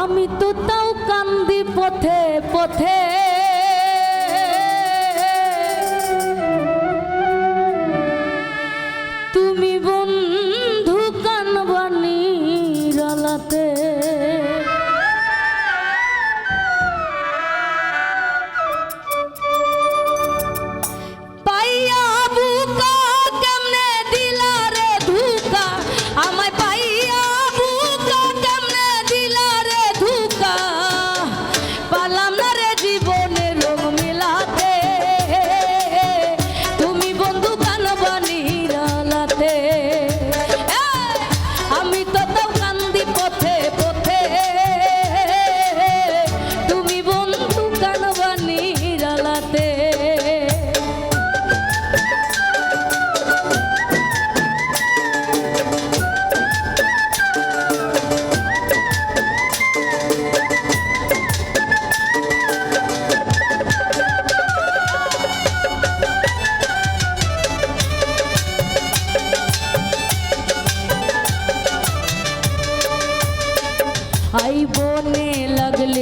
আমি তো তাও কান্দি পথে পথে। তুমি বল পাগলাতে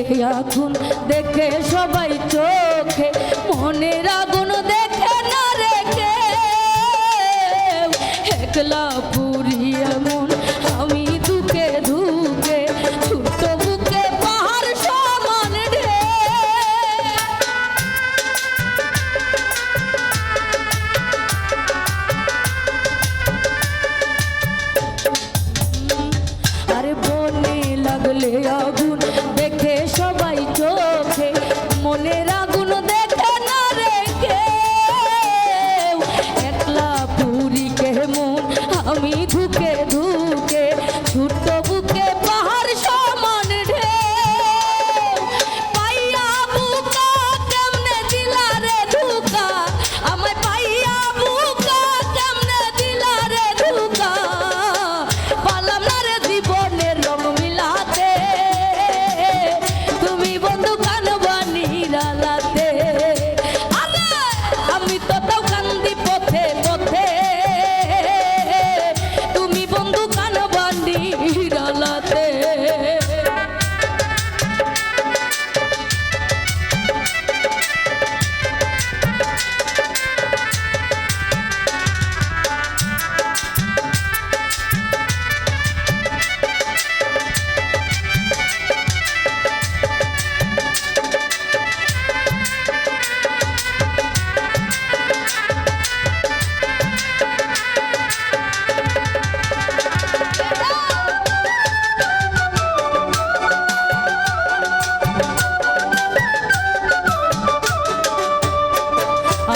এখন দেখে সবাই চোখে। মনের আগুন দেখে না রেখে একলা পুরিয়া মনের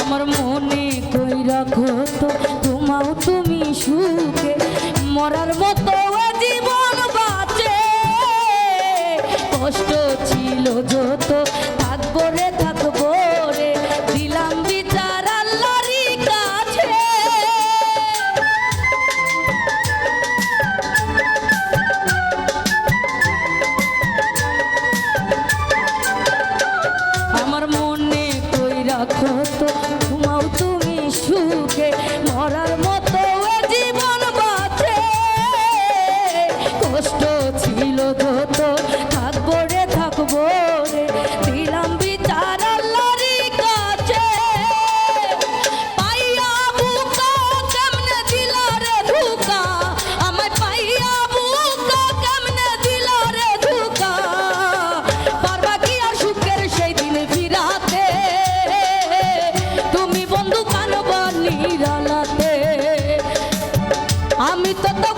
আমার মনে কই রাখো তো? তোমাও তুমি সুখে। মরার মতো জীবন বাঁচে। কষ্ট মতো ঘুমাও তুমি সুখে মরার মতো জীবন বাঁচে। কষ্ট ছিল তো থাকব রে থাকব। Будь